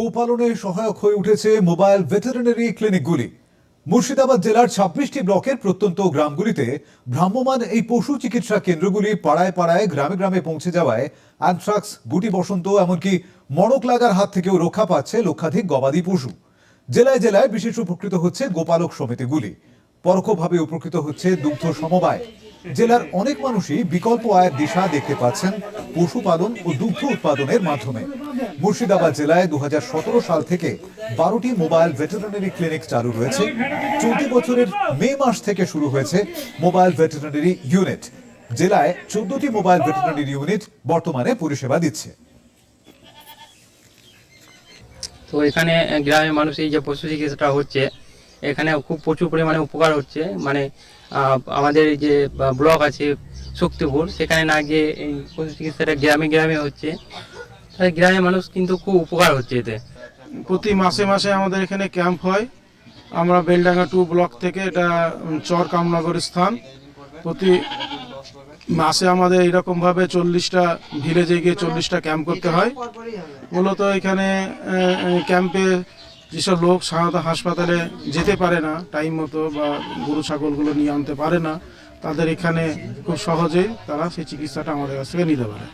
গোপালনে সহায়ক হয়ে উঠেছে মোবাইল ভেটেরিনারি ক্লিনিকগুলি। মুর্শিদাবাদ জেলার ছাব্বিশটি ব্লকের প্রত্যন্ত গ্রামগুলিতে ভ্রাম্যমান এই পশু চিকিৎসা কেন্দ্রগুলি পাড়ায় পাড়ায়, গ্রামে গ্রামে পৌঁছে যাওয়ায় অ্যানথ্রাক্স, গুটি বসন্ত এমনকি মড়ক লাগার হাত থেকেও রক্ষা পাচ্ছে লক্ষাধিক গবাদি পশু। জেলায় জেলায় বিশেষ উপকৃত হচ্ছে গোপালক সমিতিগুলি। পরোক্ষভাবে উপকৃত হচ্ছে দুগ্ধ সমবায়। জেলার অনেক মানুষই বিকল্প আয়ের দিশা দেখতে পাচ্ছেন পশুপালন ও দুগ্ধ উৎপাদনের মাধ্যমে। মুর্শিদাবাদ জেলায় দু সাল থেকে বারোটি মোবাইল ভেটেরিনারি ক্লিনিক চালু রয়েছে। চলতি বছরের মে মাস থেকে শুরু হয়েছে মোবাইল ভেটেরিনারি ইউনিট। জেলায় চোদ্দটি মোবাইল ভেটেরিনারি ইউনিট বর্তমানে পরিষেবা দিচ্ছে। তো এখানে গ্রামের মানুষ এই যে পশু চিকিৎসাটা হচ্ছে এখানে খুব প্রচুর পরিমাণে উপকার হচ্ছে। মানে আমাদের যে ব্লক আছে শক্তিপুর, সেখানে না গিয়ে এই পশু চিকিৎসাটা গ্রামে গ্রামে হচ্ছে। তাহলে গ্রামের মানুষ কিন্তু খুব উপকার হচ্ছে এতে। প্রতি মাসে মাসে আমাদের এখানে ক্যাম্প হয়। আমরা বেলডাঙ্গা টু ব্লক থেকে এটা চর কামনগর স্থান। প্রতি মাসে আমাদের এরকমভাবে চল্লিশটা ভিলেজে গিয়ে চল্লিশটা ক্যাম্প করতে হয়। মূলত এখানে ক্যাম্পে যেসব লোক সাধারণত হাসপাতালে যেতে পারে না, টাইম মতো বা গরু, ছাগলগুলো নিয়ে আনতে পারে না, তাদের এখানে খুব সহজেই তারা সেই চিকিৎসাটা আমাদের কাছ থেকে নিতে পারে।